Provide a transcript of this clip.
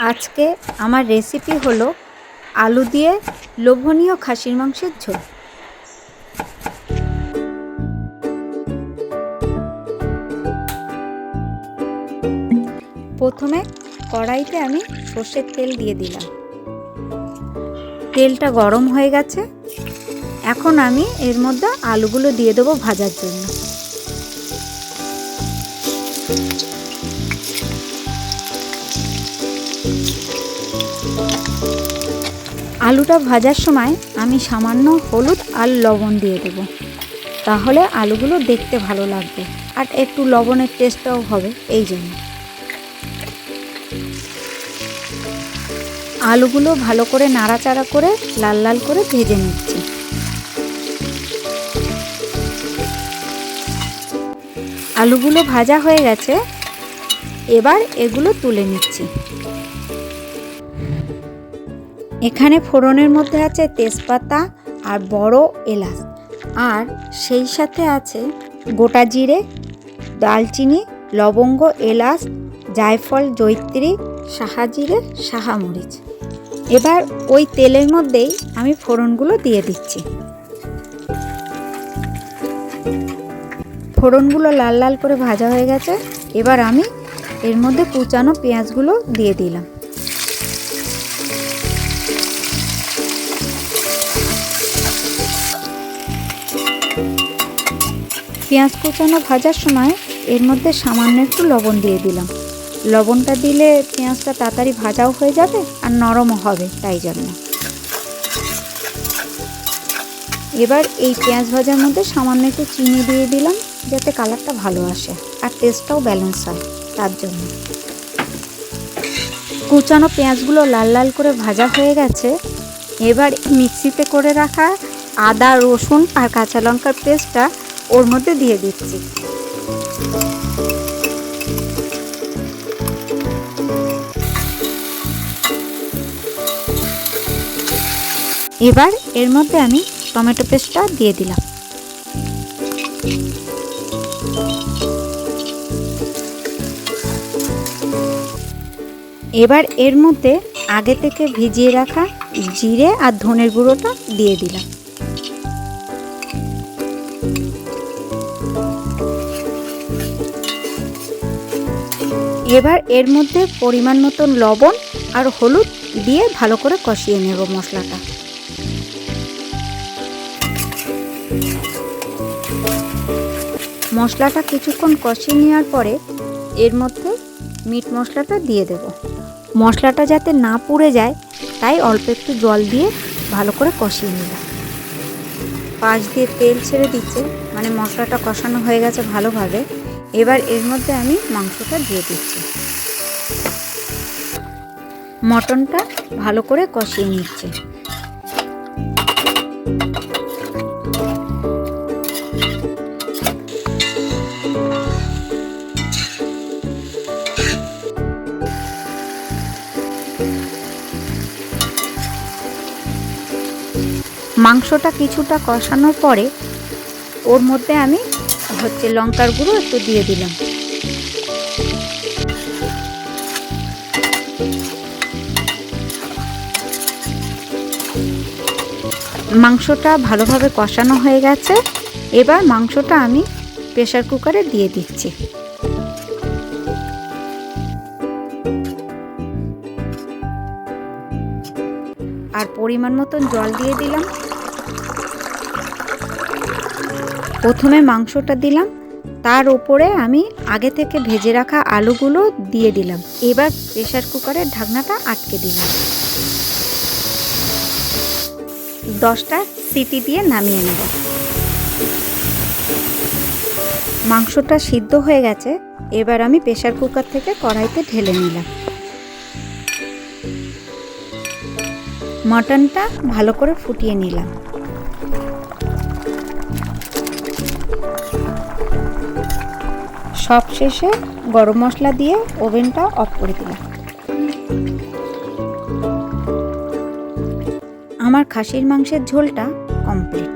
আজকে আমার রেসিপি হলো আলু দিয়ে লোভনীয় খাসির মাংসের ঝোল। প্রথমে কড়াইতে আমি সর্ষের তেল দিয়ে দিলাম। তেলটা গরম হয়ে গেছে। এখন আমি এর মধ্যে আলুগুলো দিয়ে দেবো ভাজার জন্য। আলুটা ভাজার সময় আমি সামান্য হলুদ আর লবণ দিয়ে দেবো। তাহলে আলুগুলো দেখতে ভালো লাগবে। আর একটু লবণের টেস্টটাও হবে, এই জন্য। আলুগুলো ভালো করে নাড়াচাড়া করে লাল লাল করে ভেজে নিচ্ছি। আলুগুলো ভাজা হয়ে গেছে। এবার এগুলো তুলে নিচ্ছি। এখানে ফোড়নের মধ্যে আছে তেজপাতা আর বড় এলাচ। আর সেই সাথে আছে গোটা জিরে, দালচিনি, লবঙ্গ, এলাচ, জায়ফল জৈত্রী সাহাজিরে সাহামরিচ এবার ওই তেলের মধ্যেই আমি ফোড়নগুলো দিয়ে দিচ্ছি। ফোড়নগুলো লাল লাল করে ভাজা হয়ে গেছে। এবার আমি এর মধ্যে কুচানো পেঁয়াজগুলো দিয়ে দিলাম। পেঁয়াজ কুচানো ভাজার সময় এর মধ্যে সামান্য একটু লবণ দিয়ে দিলাম। লবণটা দিলে পেঁয়াজটা তাড়াতাড়ি ভাজাও হয়ে যাবে আর নরমও হবে তাই জন্য। এবার এই পেঁয়াজ ভাজার মধ্যে সামান্য একটু চিনি দিয়ে দিলাম যাতে কালারটা ভালো আসে আর টেস্টটাও ব্যালেন্স হয় তার জন্য। কুচানো পেঁয়াজগুলো লাল লাল করে ভাজা হয়ে গেছে। এবার মিক্সিতে করে রাখা আদা, রসুন আর কাঁচা লঙ্কার পেস্টটা ওর মধ্যে দিয়ে দিচ্ছি। এবার এর মধ্যে আমি টমেটো পেস্টটা দিয়ে দিলাম। এবার এর মধ্যে আগে থেকে ভিজিয়ে রাখা জিরে আর ধনের গুঁড়োটা দিয়ে দিলাম। এবার এর মধ্যে পরিমাণ মতন লবণ আর হলুদ দিয়ে ভালো করে কষিয়ে নেব মশলাটা। মশলাটা কিছুক্ষণ কষিয়ে নেওয়ার পরে এর মধ্যে মিট মশলাটা দিয়ে দেব। মশলাটা যাতে না পুড়ে যায়, তাই অল্প একটু জল দিয়ে ভালো করে কষিয়ে নিলাম। পাশ দিয়ে তেল ছেড়ে দিচ্ছে মানে মশলাটা কষানো হয়ে গেছে ভালোভাবে। এবার এর মধ্যে আমি মাংসটা দিয়ে দিচ্ছি। মটনটা ভালো করে কষিয়ে নিচ্ছে। মাংসটা কিছুটা কষানোর পরে ওর মধ্যে আমি হচ্ছে লঙ্কার গুঁড়ো একটু দিয়ে দিলাম। মাংসটা ভালোভাবে কষানো হয়ে গেছে। এবার মাংসটা আমি প্রেশার কুকারে দিয়ে দিচ্ছি। আর পরিমাণ মতন জল দিয়ে দিলাম। প্রথমে মাংসটা দিলাম, তার ওপরে আমি আগে থেকে ভেজে রাখা আলুগুলো দিয়ে দিলাম। এবার প্রেশার কুকারের ঢাকনাটা আটকে দিলাম। দশটা সিটি দিয়ে নামিয়ে নেব। মাংসটা সিদ্ধ হয়ে গেছে, এবার আমি প্রেশার কুকার থেকে কড়াইতে ঢেলে নিলাম। মটনটা ভালো করে ফুটিয়ে নিলাম। সব শেষে গরম মশলা দিয়ে ওভেনটা অফ করে দিলাম। আমার খাসির মাংসের ঝোলটা কমপ্লিট।